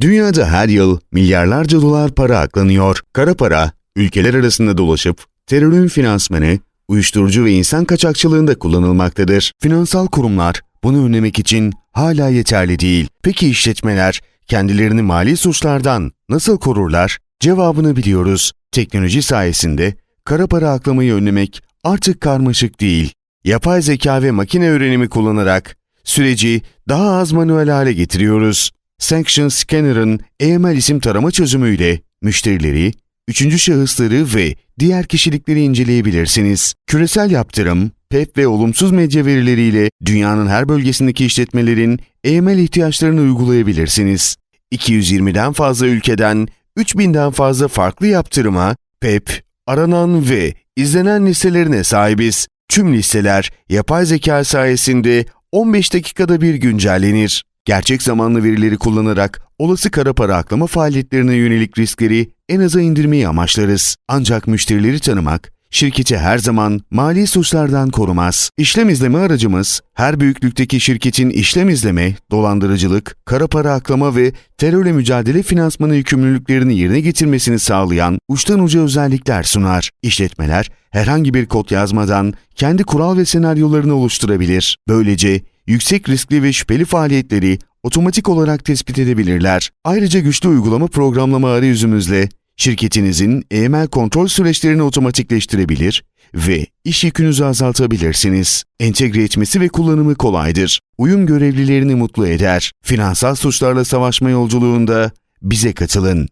Dünyada her yıl milyarlarca dolar para aklanıyor. Kara para, ülkeler arasında dolaşıp terörün finansmanı, uyuşturucu ve insan kaçakçılığında kullanılmaktadır. Finansal kurumlar bunu önlemek için hala yeterli değil. Peki işletmeler kendilerini mali suçlardan nasıl korurlar? Cevabını biliyoruz. Teknoloji sayesinde kara para aklamayı önlemek artık karmaşık değil. Yapay zeka ve makine öğrenimi kullanarak süreci daha az manuel hale getiriyoruz. Sanction Scanner'ın AML isim tarama çözümüyle müşterileri, üçüncü şahısları ve diğer kişilikleri inceleyebilirsiniz. Küresel yaptırım, PEP ve olumsuz medya verileriyle dünyanın her bölgesindeki işletmelerin AML ihtiyaçlarını uygulayabilirsiniz. 220'den fazla ülkeden 3000'den fazla farklı yaptırıma, PEP, aranan ve izlenen listelerine sahibiz. Tüm listeler yapay zeka sayesinde 15 dakikada bir güncellenir. Gerçek zamanlı verileri kullanarak olası kara para aklama faaliyetlerine yönelik riskleri en aza indirmeyi amaçlarız. Ancak müşterileri tanımak, şirketi her zaman mali suçlardan korumaz. İşlem izleme aracımız, her büyüklükteki şirketin işlem izleme, dolandırıcılık, kara para aklama ve terörle mücadele finansmanı yükümlülüklerini yerine getirmesini sağlayan uçtan uca özellikler sunar. İşletmeler herhangi bir kod yazmadan kendi kural ve senaryolarını oluşturabilir. Böylece yüksek riskli ve şüpheli faaliyetleri otomatik olarak tespit edebilirler. Ayrıca güçlü uygulama programlama arayüzümüzle şirketinizin EML kontrol süreçlerini otomatikleştirebilir ve iş yükünüzü azaltabilirsiniz. Entegre etmesi ve kullanımı kolaydır. Uyum görevlilerini mutlu eder. Finansal suçlarla savaşma yolculuğunda bize katılın.